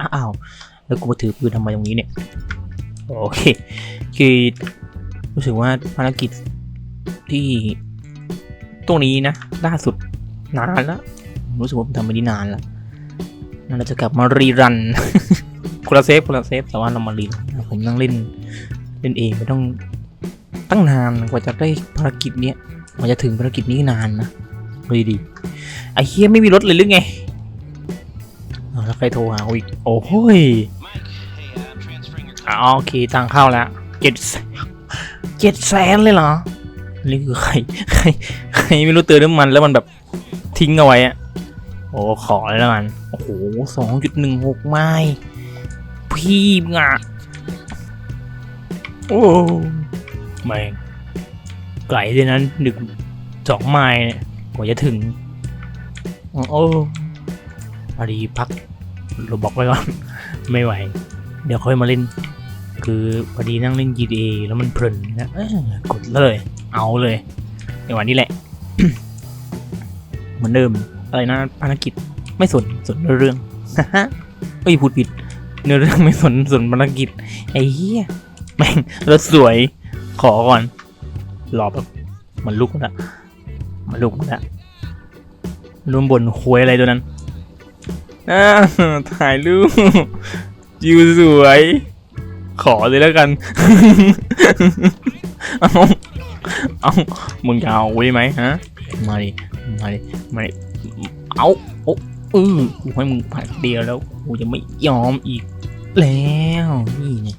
อ้าว แล้วกูมาถือปืนทำไมตรงนี้เนี่ย โอเค คือรู้สึกว่าภารกิจที่ตรงนี้นะล่าสุดนานแล้วรู้สึกว่าผมทำมาได้นานแล้วนั่นเราจะกลับมารีรันคนละเซฟคนละเซฟแต่ว่าเรามารีรันผมนั่งเล่นเล่นเองไม่ต้องตั้งนานกว่าจะได้ภารกิจเนี้ยกว่าจะถึงภารกิจนี้นานนะดูดีๆไอ้เฮียไม่มีรถเลยหรือไง โทรหาอีก โอ้โหยอ๋อโอเคตังค์เข้าแล้วเจ็ดเจ็ดแสนเลยเหรอ นี่คือใครใครใครไม่รู้เติมน้ำมันแล้วมันแบบทิ้งเอาไว้อะโอ้ขอเลยแล้วกัน โอ้โหสองจุดหนึ่งหกไม้พี่งะโอ้แม่งไกลด้วยนั้นหนึ่งสองไม้เนี่ยกว่าจะถึง โอ้โอ้พอดีพัก โรบอกไว้ก่อน ไม่ไหว เดี๋ยวค่อยมาเล่น คือพอดีนั่งเล่น GTA แล้วมันเพลินนะเอ้กดเลย เอาเลยในวันนี้แหละ เหมือนเดิม อะไรนะภารกิจไม่สนสนเรื่องเอ้ยพูดผิด เนื้อเรื่องไม่สนสนภารกิจไอ้เหี้ยแม่งรถสวยขอก่อน รอแบบมันลุกแล้วมันลุกแล้วรวมบนควยอะไรตัวนั้น อ่าถ่ายรูปยิวสวย ขอเลยแล้วกัน เอาเอามึงจะเอาไว้ไหมฮะมาดิมาดิมาดิเอาโอ้เออกูให้มึงผัดเดียวแล้วกูจะไม่ยอมอีกแล้วนี่ไง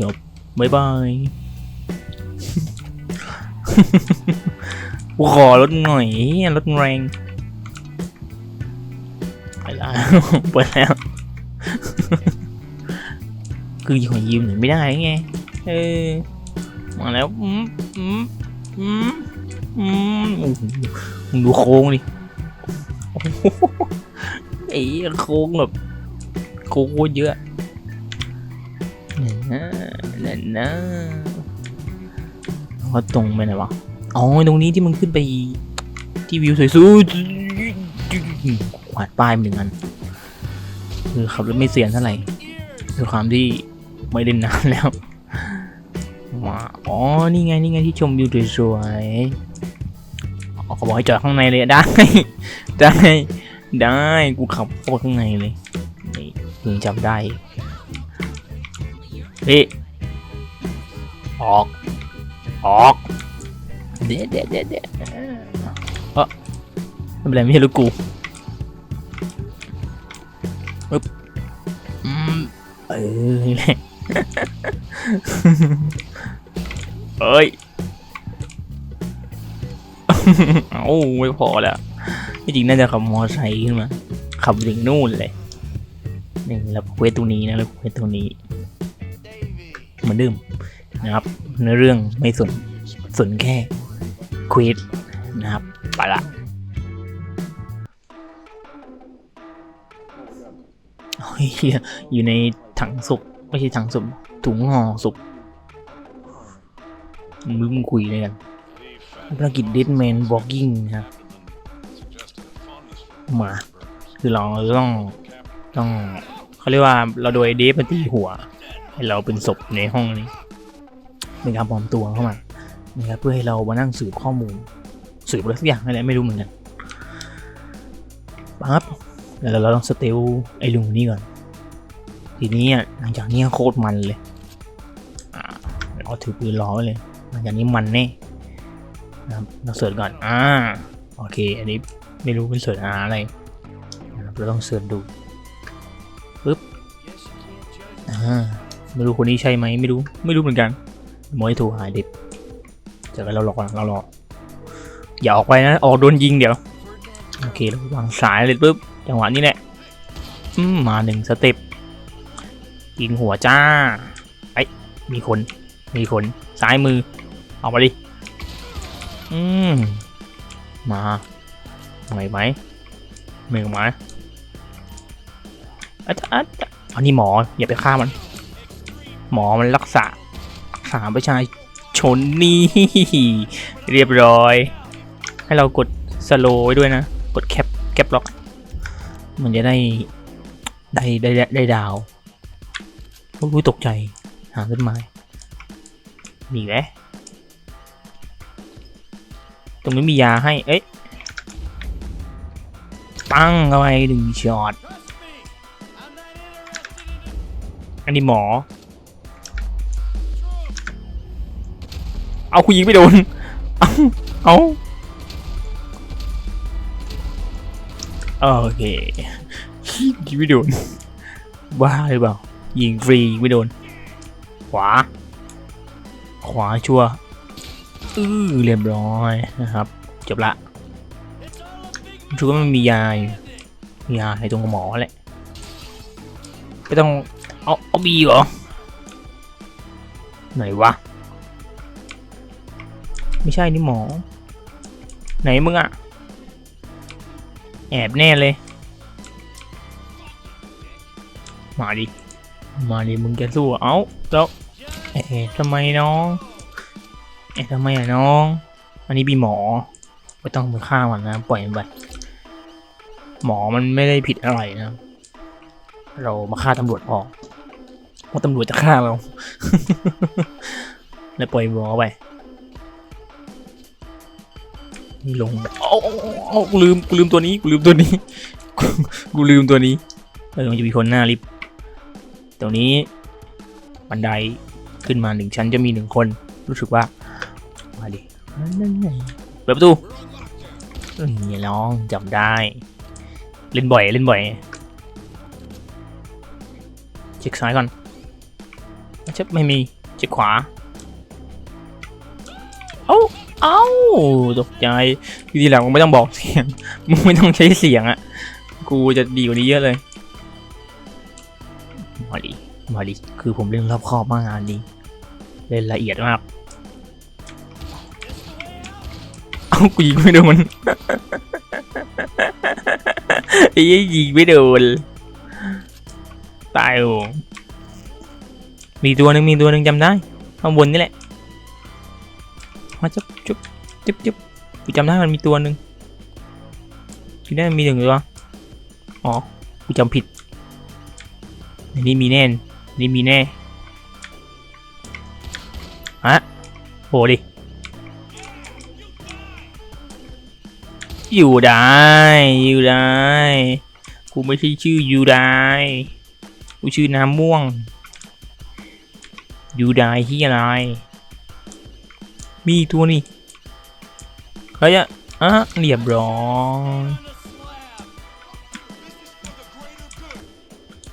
จบบายบายกูขอรถหน่อยรถแรง ไปแล้วไปแล้ว คือขอยืมหน่อยไม่ได้ไง เออ มาแล้ว อืมอืมอืมอืมมึงดูโค้งดิไอ้โค้งแบบโค้งโคตรเยอะนั่นนะนั่นนะเขาตรงไปไหนวะ อ๋อ ตรงนี้ที่มึงขึ้นไปที่วิวสวยสุด วาดป้ายมาหนึ่งอันคือขับรถไม่เสียนเท่าไหร่ด้วยความที่ไม่เล่นนานแล้วมาอ๋อ นี่ไง นี่ไงที่ชมวิวสวยๆเขาบอกให้จอดข้างในเลยได้ ได้ ได้ กูขับเข้าไปข้างในเลยนี่ถึงจำได้เฮ้ยออก ออก เด็ดเด็ดเด็ดเด็ดเออไม่เป็นไรไม่ใช่ลูกกู ปึ๊บอืมเออนี่แหละเอ้ยเอาไม่พอแล้วที่จริงน่าจะขับมอไซค์ขึ้นมา ขับถึงนู่นเลยนี่แล้วเควสตรงนี้นะแล้วเควสตรงนี้ เหมือนเดิมนะครับเนื้อเรื่องไม่สนสนแค่เควสนะครับไปละ ฮียอยู่ในถังศพไม่ใช่ถังศพถุงห่อศพมึงมึงคุยเลยกันภารกิจ Dead Man Walking นะครับมาคือเราต้องต้องเขาเรียกว่าเราโดยเดฟมาตีหัว ให้เราเป็นศพในห้องนี้เป็นการปลอมตัวเข้ามานะครับเพื่อให้เรามานั่งสืบข้อมูล สืบอะไรสักอย่างอะไรไม่รู้เหมือนกันปั๊บ แล้วเราต้องสเตลไอ้ลุงนี่ก่อน ทีนี้อะหลังจากนี้โคตรมันเลยเราถือปืนรอไว้เลยหลังจากนี้มันแน่นะครับเราเสิร์ชก่อน อ่า โอเค อันนี้ไม่รู้เป็นเสิร์ชหาอะไรนะครับเราต้องเสิร์ชดูปึ๊บ อ่า ไม่รู้คนนี้ใช่ไหมไม่รู้ ไม่รู้เหมือนกันมอยถูกหายด็ดเจอกันเราหลอกเราหลอกอย่าออกไปนะ ออกโดนยิงเดี๋ยว โอเคเราวางสายเลยปุ๊บ จังหวะนี้แหละอืมมาหนึ่งสเต็ปยิงหัวจ้าไอ้มีคน มีคน ซ้ายมือ เอามาดิ อืม มาไหวไหมมือไหมอาจารย์อันนี้หมอ อย่าไปฆ่ามัน หมอมันรักษารักษาประชาชนนี่เรียบร้อย ให้เรากดสโลว์ไว้ด้วยนะ กดแคปแคปล็อก มันจะได้ได้ได้ได้ได้ดาวโอ้ยตกใจ หาต้นไม้มีไหมตรงนี้มียาให้ เอ้ยตั้งเข้าไปหนึ่งช็อต อันนี้หมอ เอาคุณยิงไม่โดน เอาเอา โอเคยิงไม่โดนบ้าหรือเปล่ายิงฟรีไม่โดน ขวา ขวาชัวอือเรียบร้อยนะครับ จบละรู้ว่ามันมียาอยู่ยาในตรงหมอแหละไม่ต้องเอาเอาบีเหรอไหนวะ ไม่ใช่นี่หมอ ไหนมึงอะ แอบแน่เลย มาดิ มาดิมึงจะสู้เหรอเอ้าแล้วเอ๊ะทำไมน้องเอ๊ะทำไมอะน้อง อันนี้มีหมอ ไม่ต้องไปฆ่ามันนะ ปล่อยมันไปหมอมันไม่ได้ผิดอะไรนะ เรามาฆ่าตำรวจพอว่าตำรวจจะฆ่าเรา แล้วปล่อยหมอไป นี่ลงแบบโอ้โอ้โอ้โอ้กูลืมกูลืมตัวนี้กูลืมตัวนี้กูกูลืมตัวนี้เออมันจะมีคนหน้าลิฟต์ตรงนี้บันไดขึ้นมาหนึ่งชั้นจะมีหนึ่งคน รู้สึกว่ามาดินั่นไงเปิดประตูเอ้ยอย่าร้องจำได้ เล่นบ่อยเล่นบ่อยเช็คซ้ายก่อนเช็คไม่มีเช็คขวา ตกใจทีหลังมึงไม่ต้องบอกเสียง มึงไม่ต้องใช้เสียงอะกูจะดีกว่านี้เยอะเลย มาดิ มาดิ คือผมเล่นรอบคอบมากงานนี้ เล่นละเอียดมาก เอากูยิงไม่โดนไอ้ยี่ยิงไม่โดน ตายโอ้มีตัวหนึ่งมีตัวหนึ่งจำได้ ข้างบนนี่แหละ มาจุ๊บจุ๊บ จุ๊บจุ๊บกูจำได้มันมีตัวหนึ่งที่ได้มีหนึ่งตัวอ๋อกูจำผิดอันนี้มีแน่นอันนี้มีแน่อะโหดิอยู่ได้อยู่ได้กูไม่ใช่ชื่ออยู่ได้กูชื่อน้ำม่วงอยู่ได้ที่อะไร มีตัวนี่ เฮ้ยอะอะเรียบร้อย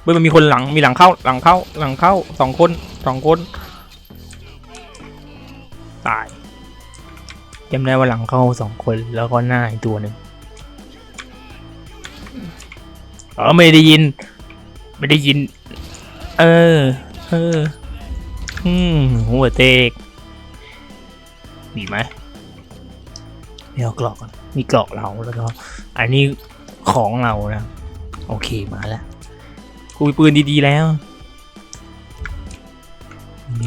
เฮ้ยมันมีคนหลังมีหลังเข้าหลังเข้าหลังเข้าสองคนสองคนตายจำได้ว่าหลังเข้าสองคนแล้วก็หน้าอีกตัวหนึ่งเออไม่ได้ยิน ไม่ได้ยิน เออ เออ อืมหัวเตกมีไหม เดี๋ยวกรอกก่อนมีกรอกเราแล้วก็อันนี้ของเรานะโอเคมาแล้วกูมีปืนดีๆแล้ว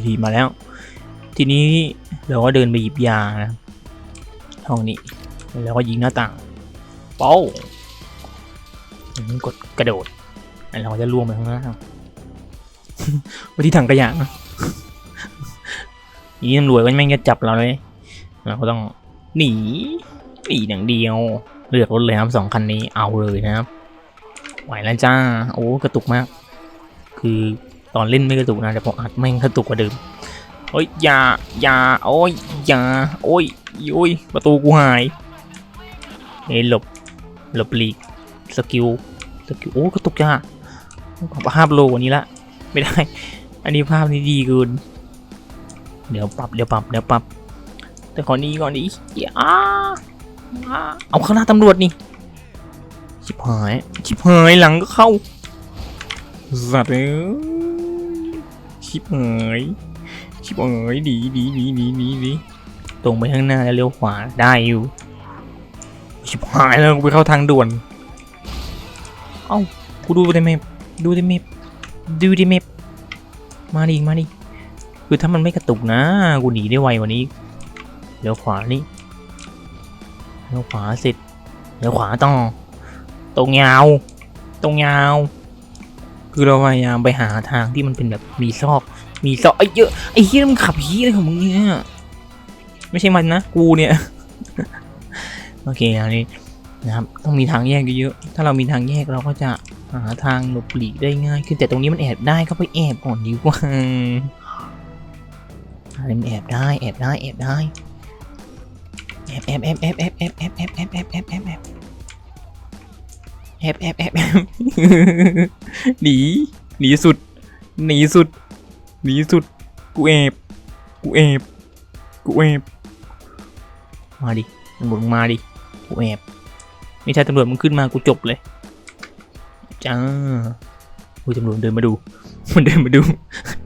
ดีๆมาแล้ว ทีนี้เราก็เดินไปหยิบยานะห้องนี้แล้วก็ยิงหน้าต่างเป้าอืมกดกระโดดแล้วเราจะล่วงไปข้างล่างไปที่ถังขยะนะนี่ตำรวจก็แม่งจะจับเราเลย เราก็ต้อง หนีหนีอย่างเดียวเลือกรถเลยครับสองคันนี้เอาเลยนะครับ ไหวแล้วจ้า โอ้กระตุกมาก คือตอนเล่นไม่กระตุกนะแต่พออัดแม่งกระตุกกว่าเดิมโอ้ยอย่าอย่าโอ้ยอย่าโอ้ยโอ้ยประตูกูหายเอ้ยหลบหลบหลีกสกิลสกิลโอ้กระตุกจ้าขอภาพโลกว่านี้ละไม่ได้ อันนี้ภาพนี้ดีเกินเดี๋ยวปรับเดี๋ยวปรับเดี๋ยวปรับ แต่ก่อนี้ก่อนนี้อย่าเอาข้างหน้าตำรวจนี่ชิบหายชิบหายหลังก็เข้าสัตว์เอ้ยชิบหายชิบหายดีดีดีดีดีดีตรงไปข้างหน้าแล้วเลี้ยวขวาได้อยู่ชิบหายแล้วไปเข้าทางด่วน เอ้ากูดูในเมดูในเมดูในเมพมาดิมาดิคือถ้ามันไม่กระตุกนะ กูหนีได้ไวกว่านี้ เลี้ยวขวานี่เลี้ยวขวาเสร็จเลี้ยวขวาต่อตรงยาว ตรงยาว คือเราพยายามไปหาทางที่มันเป็นแบบมีซอก มีซอกไอ้เยอะไอ้เฮียมึงขับเฮียอะไรของมึงเนี่ยไม่ใช่มันนะกูเนี่ยโอเคอันนี้นะครับต้องมีทางแยกเยอะๆถ้าเรามีทางแยกเราก็จะหาทางหลบหลีกได้ง่ายขึ้นแต่ตรงนี้มันแอบได้ก็ไปแอบก่อนดีกว่าอันนี้มันแอบได้แอบได้แอบได้ แอบแอบแอบแอบแอบแอบแอบแอบแอบแอบแอบแอบแอบแอบแอบหนีหนีสุดหนีสุดหนีสุดกูแอบกูแอบกูแอบมาดิตำรวจมึงมาดิกูแอบไม่ใช่ตำรวจมึงขึ้นมากูจบเลยจ้าอุ้ยตำรวจเดินมาดู มันเดินมาดู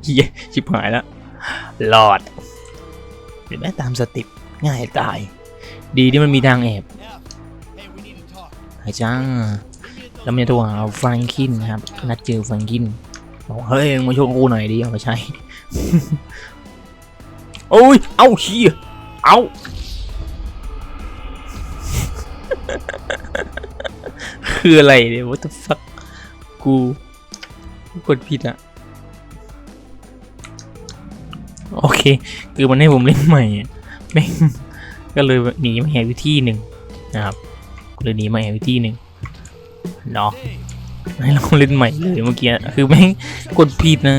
เฮียชิบหายแล้วหลอดเห็นไหมตามสติปง่ายตาย ดีที่มันมีทางแอบ Hey, we need to talk. ไอ้จ้าแล้วมันจะโทรหาแฟรงคินนะครับนัดเจอแฟรงคินบอกเฮ้ยมึงมาช่วยกูหน่อยดิเอาไปใช้โอ้ยเอ้าเฮียเอ้าคืออะไรเนี่ย what the fuck กูกูกดผิดอะโอเค คือมันให้ผมเล่นใหม่อะแม่ง ก็เลยหนีมาแหกวิธีหนึ่งนะครับก็เลยหนีมาแหกวิธีหนึ่งเนาะให้เราเล่นใหม่เลยเมื่อกี้คือแม่งกดผิดนะ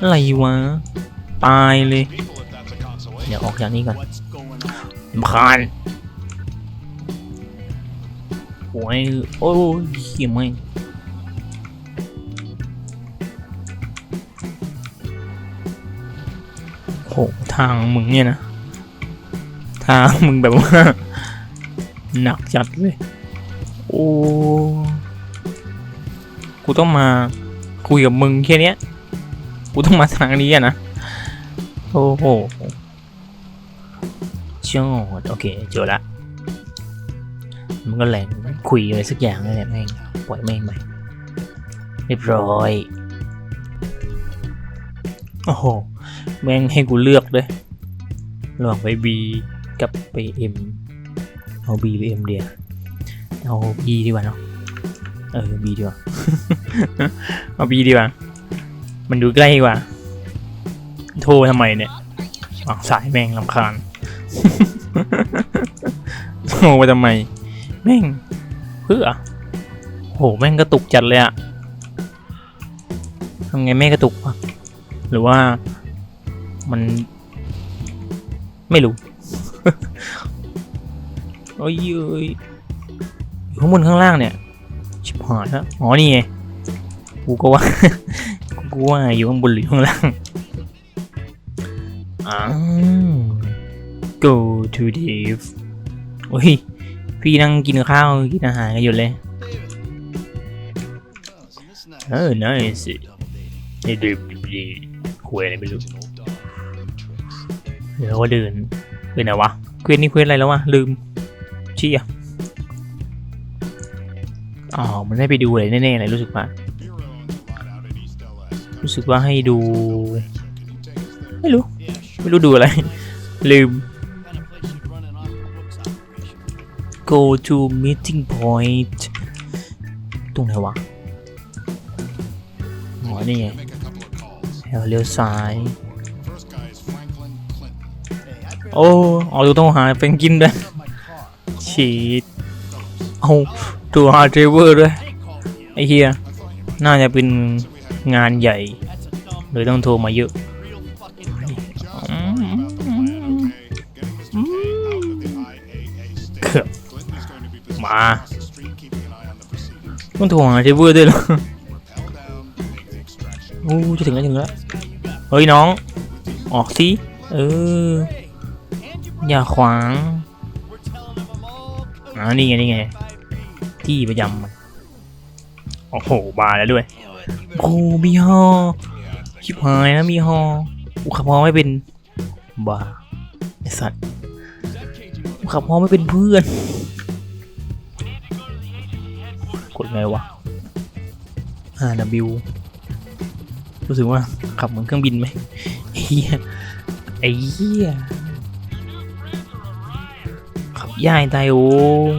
อะไรวะตายเลย เดี๋ยวออกจากนี้ก่อน What's going on? ลำคาญโอ้ยโอ้ยเขี้ยไม่งโหทางมึงเนี่ยนะ ทางมึงแบบว่าหนักจัดเลย โอ้กูต้องมาคุยกับมึงแค่นี้กูต้องมาทางนี้อะนะ โอ้โหจอดโอเคเจอละ มันก็แหลงคุยอะไรสักอย่างนี่แหละแม่งปล่อยแม่งไปเรียบร้อย โอ้โห แม่งให้กูเลือกเลยระหว่างไป B กับไป M เอา B หรือ M เดียวเอา B ดีกว่าเนาะเออ B ดีกว่า เอา B ดีกว่า มันดูใกล้กว่า โทรทำไมเนี่ยอ๋อสายแม่งลำคาญโทรไปทำไม แม่ง เพื่อโหแม่งกระตุกจัดเลยอะทำไงแม่งกระตุกวะหรือว่ามัน ไม่รู้ โอ้ยเอ้ยอยู่ข้างบนข้างล่างเนี่ย ชิบหายแล้วอ๋อนี่ไง กูก็ว่า กูว่าอยู่ข้างบนหรือข้างล่างอ้าว go to div โอ้ย พี่นั่งกินข้าวกินอาหารกันอยู่เลยเออ nice double dating. ไอ้ดิบดีคุยอะไรไม่รู้ Original dog tricks. เดี๋ยวก็เดิน เป็นไงวะ เควสนี่เควสอะไรแล้ววะ ลืมชี้อ๋อ มันให้ไปดูอะไรแน่ๆเลยรู้สึกว่า รู้สึกว่าให้ดู ไม่รู้ ไม่รู้ดูอะไร ลืม go to meeting point ตรงไหนวะอ๋อนี่ไงแล้วเลี้ยวซ้าย โอ้ออาตัวต้องหาเป็นกินด้วยฉีดเอาตัวฮาร์ดเดรเวอร์ด้วย ไอ้เฮียน่าจะเป็นงานใหญ่เลยต้องโทรมาเยอะเกือมาต้องโทรหาเดรเวอร์ด้วยเหรอโอ้จะถึงแล้วถึงแล้ว เฮ้ยน้อง ออกสิ เออ อย่าขวาง We're telling them I'm all อ่านี่ไงนี่ไง ที่ประจำมันโอ้โหมาแล้วด้วยโอ้มีฮอชิบหายนะมีฮอกูขับฮอไม่เป็นบ้าไอสัตว์ That cagey กูขับฮอไม่เป็นเพื่อน กดไงวะ RW รู้สึกว่าขับเหมือนเครื่องบินไหมไอ้เหี้ยไอ้เหี้ย ย่ายตายโอ้ง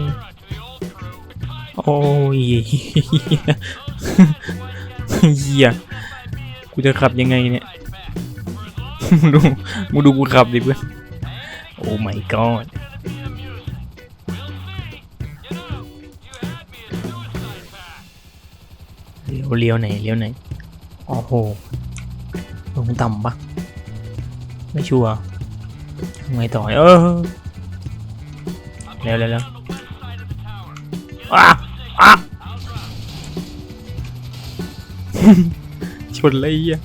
โอ้ยเฮียกูจะขับยังไงเนี่ยดูมึงดูกูขับดิเพื่อนโอ้ my god เลี้ยวเลี้ยวไหนเลี้ยวไหนโอ้โหลงต่ำปะไม่ชัวร์ทำไงต่อเออ เร็วเร็วเร็วอ้าอ้าชนเลยอะ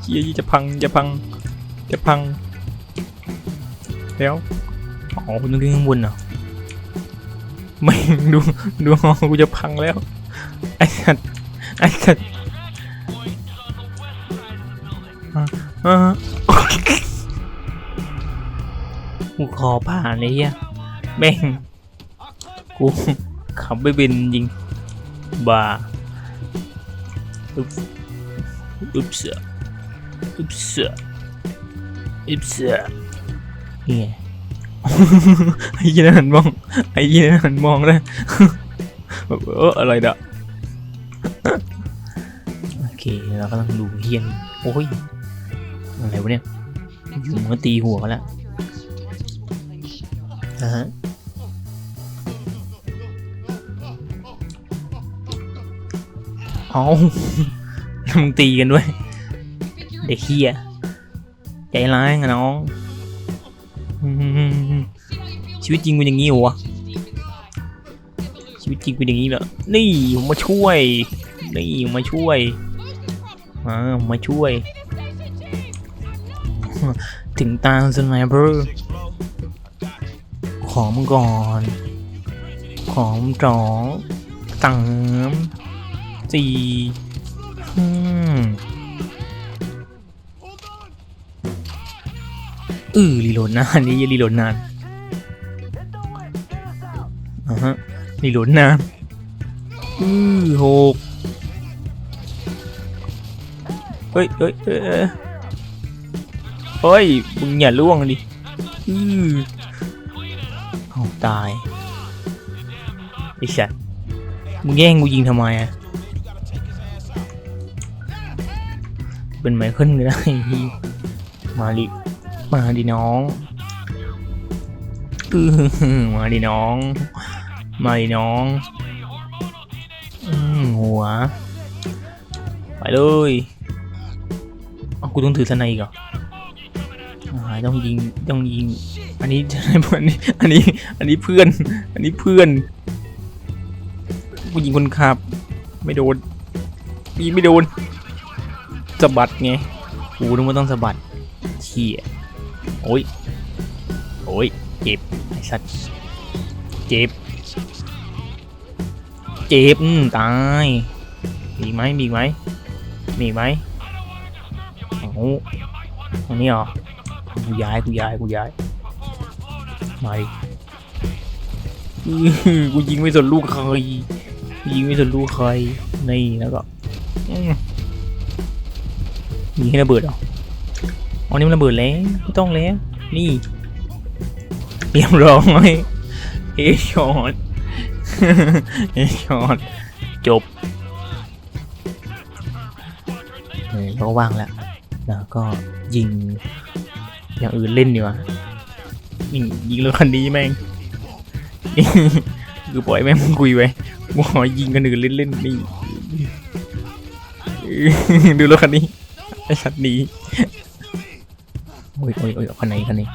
เฮียจะพังจะพังจะพังแล้วอ๋อคุณต้องขึ้นข้างบนเหรอไม่ดูดูหอกูจะพังแล้วไอ้สัตว์ไอ้สัตว์อะอะกูขอผ่านเลยเฮีย แม่งกูขับไม่เป็นจริงบ้าอุ๊บอุ๊บเสืออุ๊บเสืออุ๊บเสือนี่ไงไอ้ยี่นั่นหันมองไอ้ยี่นั่นหันมองเลยแบบเอออะไรดะโอเคเรากำลังดูเฮียนโอ้ยอะไรวะเนี่ยอยู่มันตีหัวแล้วนะฮะ เอาแล้วมึงตีกันด้วย เด็กเฮียใจร้ายอะน้องชีวิตจริงเป็นอย่างนี้เหรอชีวิตจริงเป็นอย่างนี้เหรอนี่ผมมาช่วย นี่ผมมาช่วยมาผมมาช่วย ถึงตาสไนเปอร์ของมึงก่อน ของสองสาม สี่อืมเออรีโหลดนานนี่รีโหลดนานอ่าฮะรีโหลดนานอือหกเฮ้ยเฮ้ยเฮ้ยเฮ้ยเฮ้ยมึงอย่าล่วงดิอือเอาตายไอ้สัตว์มึงแย่งกูยิงทำไมอะ เป็นไมเคิลก็ได้มาดิมาดิน้องอมาดิน้อง มาดิน้องหัว ไปเลยเอากูต้องถือสไนอีกเหรออ่าต้องยิงต้องยิง อันนี้อันนี้อันนี้อันนี้เพื่อน อันนี้เพื่อนกูยิงคนขับ ไม่โดนยิงไม่โดน สะบัดไงกูนึกว่าต้องสะบัดเชี่ยโอ้ยโอ้ยเจ็บไอ้สัตว์เจ็บเจ็บตายมีไหมมีไหมมีไหมโอ้โหตรงนี้เหรอกูย้ายกูย้ายกูย้ายมาดิกูยิงไม่สนลูกใครยิงไม่สนลูกใครนี่แล้วก็ ยิงให้ระเบิดเหรออ๋อนี่มันระเบิดแล้วไม่ต้องแล้ว นี่เตรียบร้อยเอชอตเอชอตจบเออเราก็ว่างแล้วแล้วก็ยิง อย่างอื่นเล่นดีกว่านี่ยิงรถคันนี้แม่งคือปล่อยแม่งคุยไปกูขอยิงกันอื่นเล่นๆนี่ดูรถคันนี้ ไอ้สัตว์หนี้โอ้ยโอ้ยโอ้ยเอาคันไหนคันนี้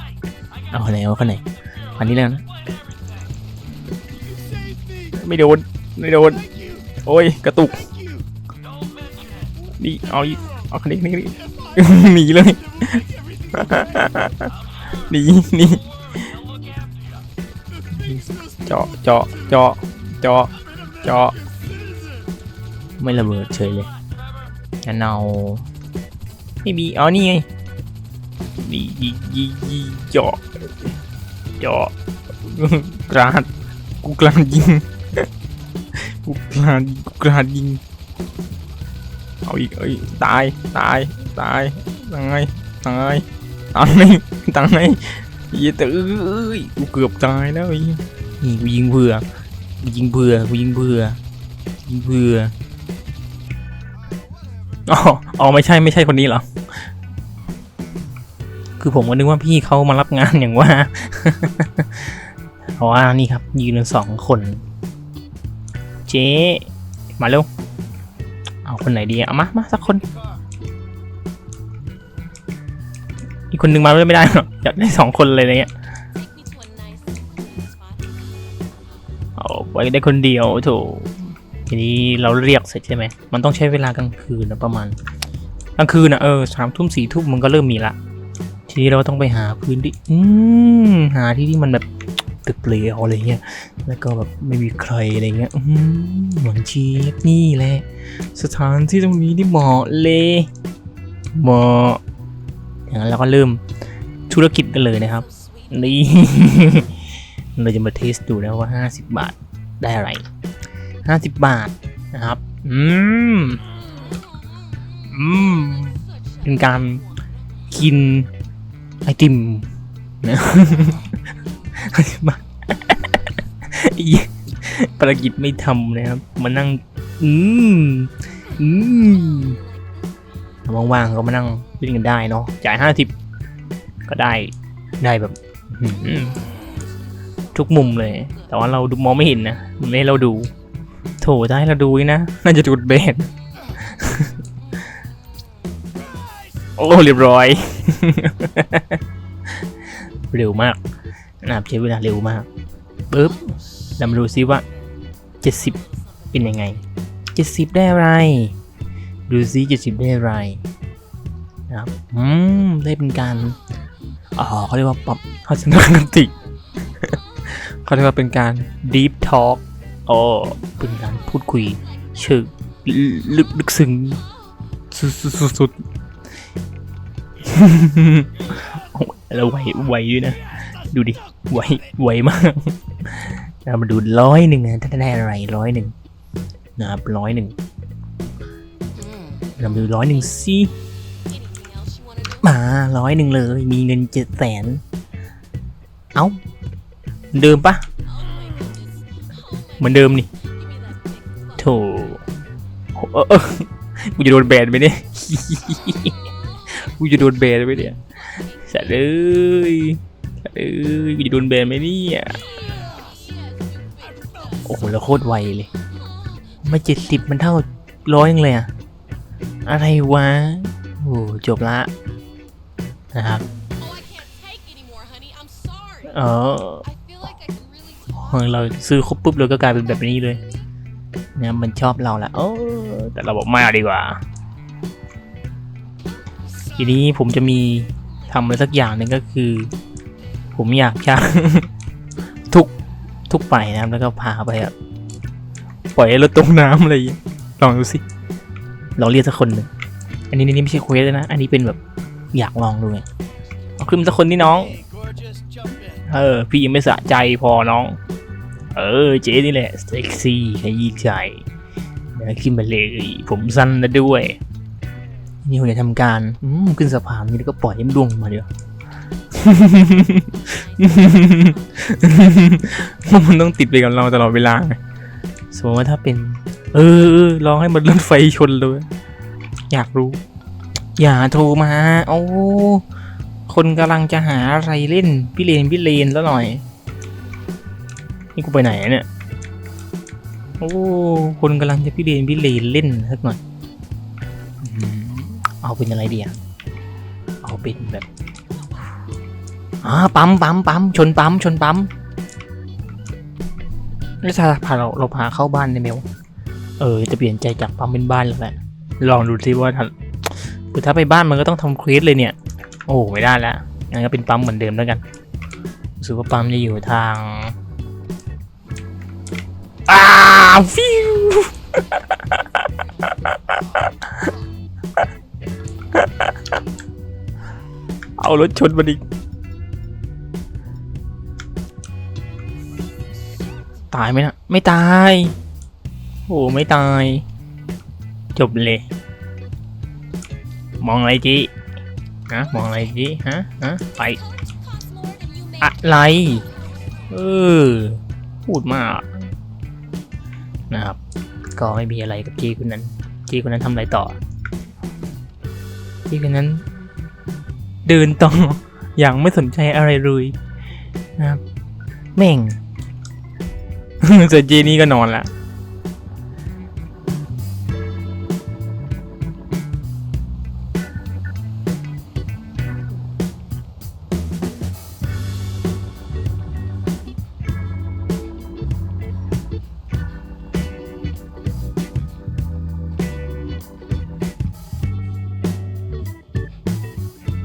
เอาคันไหนเอาคันไหนคันนี้แล้วนะ ไม่โดน ไม่โดน โอ้ย กระตุก นี่ เอาอีกเอาคันนี้คันนี้คันนี้หนีเลยหนีหนีเจาะเจาะเจาะเจาะเจาะไม่ระเบิดเฉยเลยงั้นเอา ไม่มีเอนี่ไงนี่ยิงยิงยิงเจาะเจาะกราดกูกราดยิงกูกราดกูกราดยิงเอาอีกเอ้ยตายตายตายตายตายตายตายเหี้ยแต่เอ้ยกูเกือบตายแล้วไอ้นี่กูยิงเผื่อกูยิงเผื่อกูยิงเผื่อยิงเผื่ออ๋ออ๋อไม่ใช่ไม่ใช่คนนี้เหรอ คือผมก็นึกว่าพี่เขามารับงานอย่างว่าเพราะว่านี่ครับ ยืนกันสองคน เจ๊มาเร็ว เอาคนไหนดีเอามามาสักคน อีกคนนึงมาไม่ได้หรอกอยากได้สองคนเลยอะไรเงี้ยเอาไว้ได้คนเดียวโถทีนี้เราเรียกเสร็จใช่ไหมมันต้องใช้เวลากลางคืนนะประมาณกลางคืนนะเออสามทุ่มสี่ทุ่มมันก็เริ่มมีละ ทีนี้เราต้องไปหาพื้นที่อืมหาที่ที่มันแบบตึกเปลี่ยวอะไรเงี้ย แล้วก็แบบไม่มีใครอะไรเงี้ยอืมหมือนชีฟนี่แหละ สถานที่ตรงนี้นี่เหมาะเลยเหมาะอย่างนั้นเราก็เริ่มธุรกิจกันเลยนะครับ นี่เราจะมาเทสดูนะว่า 50 บาทได้อะไร 50 บาทนะครับ อืม อืม เป็นการกิน ไอติมนะ50บาทอีภารกิจไม่ทำนะครับ มานั่ง อืม อืมว่างๆก็มานั่งเล่นกันได้เนาะ จ่าย50ก็ได้ ได้แบบอื้อหือทุกมุมเลย แต่ว่าเราดูมองไม่เห็นนะ มันไม่ให้เราดู โถจะให้เราดูอีกนะ น่าจะจุดเบน โอ้เรียบร้อย เร็วมากนะครับใช้เวลาเร็วมากปึ๊บเรามาดูซิว่า 70 เป็นยังไง 70 ได้อะไร ดูซิ 70 ได้อะไรนะครับอืมได้เป็นการอ๋อเขาเรียกว่าปรับทัศนคติเขาเรียกว่าเป็นการ deep talk อ๋อเป็นการพูดคุยเชิงลึกลึกซึ้งสุดสุ ดสุดสุดแล้วไหวไหวด้วยนะ ดูดิไหวไหวมาก เรามาดูร้อยหนึ่งนะถ้าได้อะไรร้อยหนึ่งนะครับร้อยหนึ่งเรามาดูร้อยหนึ่งสิมาร้อยหนึ่งเลย มีเงินเจ็ดแสนเอ้าเหมือนเดิมปะเหมือนเดิมนี่โถเออเออกูจะโดนแบนไหมเนี่ย กูจะโดนแบนไหมเนี่ยสัตว์เลยสัตว์เลยกูจะโดนแบนไหมเนี่ยโอ้โหแล้วโคตรไวเลยมาเจ็ดสิบมันเท่าร้อยยังเลยอะอะไรวะโอ้จบละนะครับ Oh, I can't take anymore, honey. I'm sorry. เออ I feel like I can really พอเราซื้อครบปุ๊บเราก็กลายเป็นแบบนี้เลยเนี่ยมันชอบเราแหละโอ้แต่เราบอกไม่เอาดีกว่า ทีนี้ผมจะมีทำอะไรสักอย่างหนึ่งก็คือ ผมอยากจะทุกทุกไปนะครับแล้วก็พาไปแบบปล่อยรถตกน้ำอะไรอย่างเงี้ยลองดูสิลองเรียกสักคนหนึ่งอันนี้นี่ไม่ใช่เควสเลยนะ อันนี้เป็นแบบอยากลองดูไงเอาขึ้นสักคนที่น้อง เออ พี่ยังไม่สะใจพอน้อง เออ เจ๊นี่แหละเซ็กซี่ขยี้ใจเดี๋ยวขึ้นมาเลย ผมสั้นนะด้วย นี่ผมจะทำการอืมขึ้นสะพานนี่แล้วก็ปล่อยให้มันล่วงลงมาเดี๋ยวมันต้องติดไปกับเราตลอดเวลาไงสมมติว่าถ้าเป็นเออเออลองให้มันรถไฟชนเลย อยากรู้ อย่าโทรมา โอ้คนกำลังจะหาอะไรเล่น พี่เลนพี่เลนแล้วหน่อย นี่กูไปไหนอะเนี่ย โอ้ คนกำลังจะพี่เลนพี่เลนเล่นสักหน่อยอืม เอาเป็นอะไรดีอะเอาเป็นแบบอ่าปั๊มปั๊มปั๊มชนปั๊มชนปั๊มแล้วถ้าพาเราเราพาเข้าบ้านได้ไหมวะเออ จะเปลี่ยนใจจากปั๊มเป็นบ้านแล้วแหละลองดูซิว่าถ้าถ้าไปบ้านมันก็ต้องทำเควสเลยเนี่ย โอ้ไม่ได้แล้วงั้นก็เป็นปั๊มเหมือนเดิมแล้วกันรู้สึกว่าปั๊มจะอยู่ทางอ้าฟิว เอารถชนมาดิตายไหมนะ ไม่ตาย โอ้ไม่ตาย จบเลย มองอะไรจีฮะ มองอะไรจีฮะ ฮะ ไป อะไร เออ พูดมาก นะครับ ก็ไม่มีอะไรกับจีคนนั้น จีคนนั้นทำอะไรต่อพี่คนนั้น เดินต่ออย่างไม่สนใจอะไรเลยนะครับแม่งส่วนเจนี่ก็นอนละ